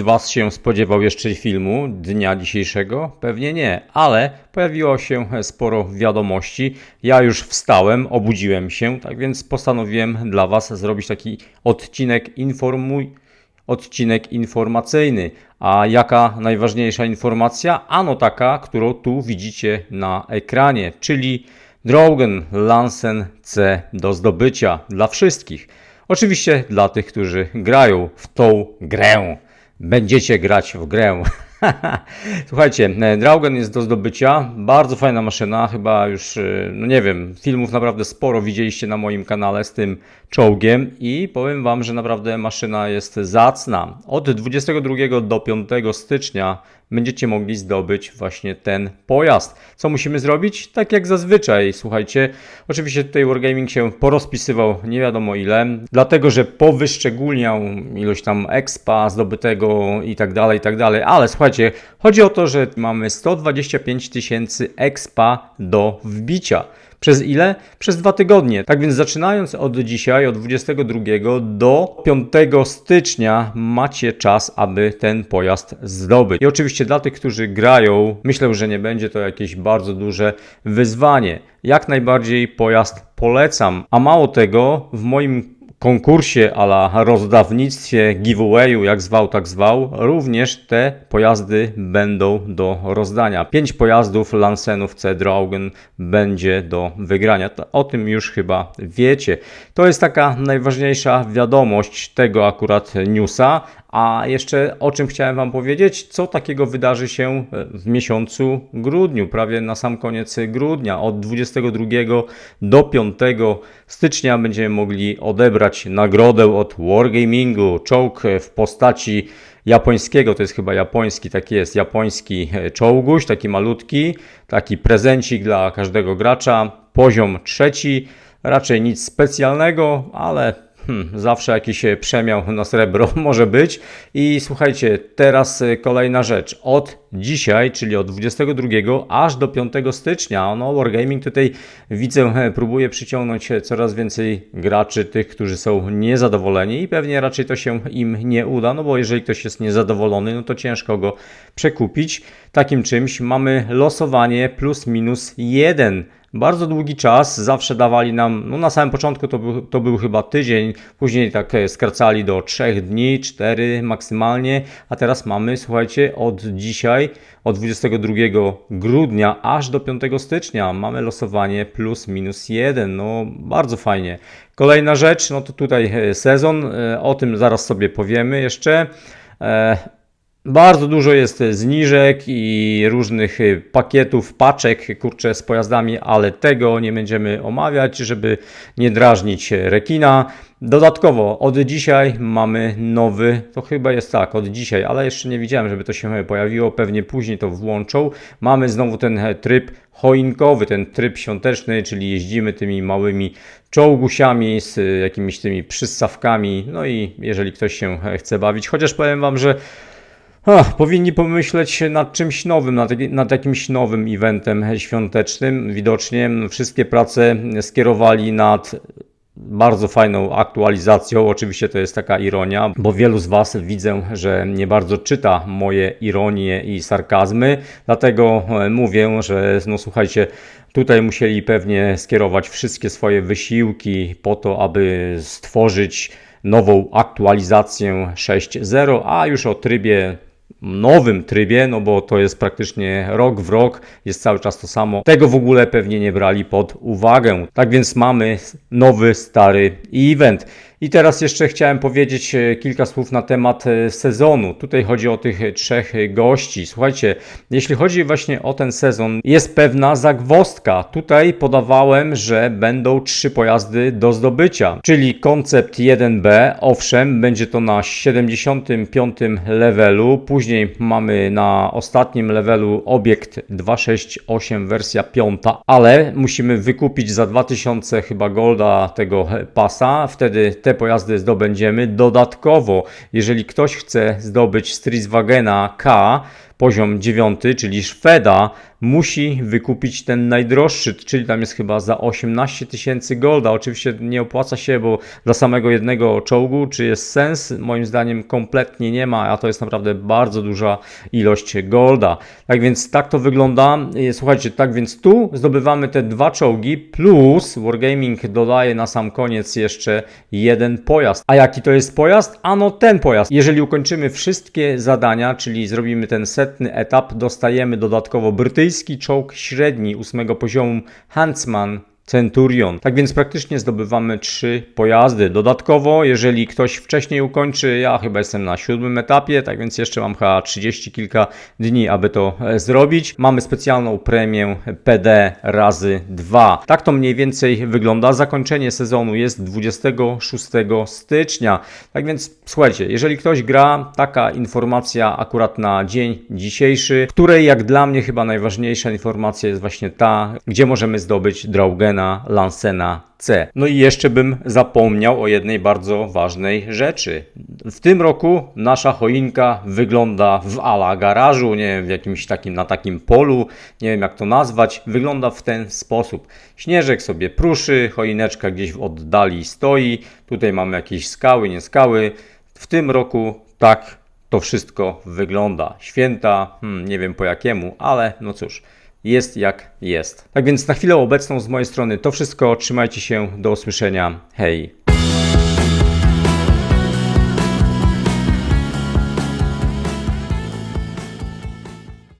z Was się spodziewał jeszcze filmu dnia dzisiejszego? Pewnie nie, ale pojawiło się sporo wiadomości. Ja już wstałem, obudziłem się, tak więc postanowiłem dla Was zrobić taki odcinek informuj odcinek informacyjny. A jaka najważniejsza informacja? Ano taka, którą tu widzicie na ekranie, czyli Drogen Lansen C do zdobycia dla wszystkich. Oczywiście dla tych, którzy grają w tą grę. Będziecie grać w grę. Słuchajcie, e, Draugen jest do zdobycia. Bardzo fajna maszyna. Chyba już, e, no nie wiem, filmów naprawdę sporo widzieliście na moim kanale z tym czołgiem i powiem Wam, że naprawdę maszyna jest zacna. Od 22 do 5 stycznia będziecie mogli zdobyć właśnie ten pojazd. Co musimy zrobić? Tak jak zazwyczaj, słuchajcie. Oczywiście tutaj Wargaming się porozpisywał nie wiadomo ile, dlatego że powyszczególniał ilość tam expa zdobytego i tak dalej, i tak dalej. Ale słuchajcie, chodzi o to, że mamy 125 tysięcy expa do wbicia. Przez ile? Przez dwa tygodnie. Tak więc zaczynając od dzisiaj, od 22 do 5 stycznia macie czas, aby ten pojazd zdobyć. I oczywiście dla tych, którzy grają, myślę, że nie będzie to jakieś bardzo duże wyzwanie. Jak najbardziej pojazd polecam. A mało tego, w moim konkursie ala rozdawnictwie, giveawayu, jak zwał, tak zwał, również te pojazdy będą do rozdania. Pięć pojazdów Lansenów C Draugen będzie do wygrania. O tym już chyba wiecie. To jest taka najważniejsza wiadomość tego akurat newsa, a jeszcze o czym chciałem Wam powiedzieć, co takiego wydarzy się w miesiącu grudniu, prawie na sam koniec grudnia. Od 22 do 5 stycznia będziemy mogli odebrać nagrodę od Wargamingu, czołg w postaci japońskiego, to jest chyba japoński, taki jest, japoński czołguś, taki malutki, taki prezencik dla każdego gracza, poziom trzeci, raczej nic specjalnego, ale Hmm, zawsze jakiś e, przemiał na srebro może być. I słuchajcie, teraz e, kolejna rzecz. Od dzisiaj, czyli od 22 aż do 5 stycznia, no Wargaming tutaj widzę, próbuje przyciągnąć coraz więcej graczy, tych, którzy są niezadowoleni i pewnie raczej to się im nie uda, no bo jeżeli ktoś jest niezadowolony, no to ciężko go przekupić. Takim czymś mamy losowanie plus minus jeden bardzo długi czas, zawsze dawali nam, no na samym początku to był, to był chyba tydzień, później tak e, skracali do 3 dni, 4 maksymalnie, a teraz mamy, słuchajcie, od dzisiaj, od 22 grudnia aż do 5 stycznia mamy losowanie plus minus 1, no bardzo fajnie. Kolejna rzecz, no to tutaj e, sezon, e, o tym zaraz sobie powiemy jeszcze. Bardzo dużo jest zniżek i różnych y, pakietów, paczek, kurczę, z pojazdami, ale tego nie będziemy omawiać, żeby nie drażnić rekina. Dodatkowo od dzisiaj mamy nowy, to chyba jest tak, od dzisiaj, ale jeszcze nie widziałem, żeby to się pojawiło, pewnie później to włączą. Mamy znowu ten tryb choinkowy, ten tryb świąteczny, czyli jeździmy tymi małymi czołgusiami z jakimiś tymi przystawkami, no i jeżeli ktoś się chce bawić, chociaż powiem Wam, że Powinni pomyśleć nad czymś nowym, nad, nad jakimś nowym eventem świątecznym. Widocznie wszystkie prace skierowali nad bardzo fajną aktualizacją. Oczywiście to jest taka ironia, bo wielu z Was widzę, że nie bardzo czyta moje ironie i sarkazmy, dlatego e, mówię, że no słuchajcie, tutaj musieli pewnie skierować wszystkie swoje wysiłki po to, aby stworzyć nową aktualizację 6.0, a już o trybie nowym trybie, no bo to jest praktycznie rok w rok, jest cały czas to samo. Tego w ogóle pewnie nie brali pod uwagę. Tak więc mamy nowy, stary event. I teraz jeszcze chciałem powiedzieć e, kilka słów na temat e, sezonu. Tutaj chodzi o tych trzech gości. Słuchajcie, jeśli chodzi właśnie o ten sezon, jest pewna zagwostka. Tutaj podawałem, że będą trzy pojazdy do zdobycia, czyli koncept 1B, owszem, będzie to na 75 levelu, później mamy na ostatnim levelu obiekt 268 wersja 5, ale musimy wykupić za 2000 chyba golda tego pasa, wtedy te te pojazdy zdobędziemy. Dodatkowo, jeżeli ktoś chce zdobyć Streetswagena K, poziom 9, czyli Szweda, musi wykupić ten najdroższy, czyli tam jest chyba za 18 tysięcy golda. Oczywiście nie opłaca się, bo dla samego jednego czołgu, czy jest sens? Moim zdaniem kompletnie nie ma, a to jest naprawdę bardzo duża ilość golda. Tak więc tak to wygląda. E, Słuchajcie, tak więc tu zdobywamy te dwa czołgi, plus Wargaming dodaje na sam koniec jeszcze jeden pojazd. A jaki to jest pojazd? Ano ten pojazd. Jeżeli ukończymy wszystkie zadania, czyli zrobimy ten setny etap, dostajemy dodatkowo brytyjski czołg średni ósmego poziomu Huntsman Centurion. Tak więc praktycznie zdobywamy trzy pojazdy. Dodatkowo, jeżeli ktoś wcześniej ukończy, ja chyba jestem na siódmym etapie, tak więc jeszcze mam chyba 30 kilka dni, aby to e, zrobić. Mamy specjalną premię PD razy 2. Tak to mniej więcej wygląda. Zakończenie sezonu jest 26 stycznia. Tak więc słuchajcie, jeżeli ktoś gra, taka informacja akurat na dzień dzisiejszy, której jak dla mnie chyba najważniejsza informacja jest właśnie ta, gdzie możemy zdobyć Draugena Lansena C. No i jeszcze bym zapomniał o jednej bardzo ważnej rzeczy. W tym roku nasza choinka wygląda w ala garażu, nie wiem, w jakimś takim, na takim polu, nie wiem jak to nazwać, wygląda w ten sposób. Śnieżek sobie pruszy, choineczka gdzieś w oddali stoi, tutaj mamy jakieś skały, nie skały. W tym roku tak to wszystko wygląda. Święta, hmm, nie wiem po jakiemu, ale no cóż, jest jak jest. Tak więc na chwilę obecną z mojej strony to wszystko. Trzymajcie się, do usłyszenia. Hej!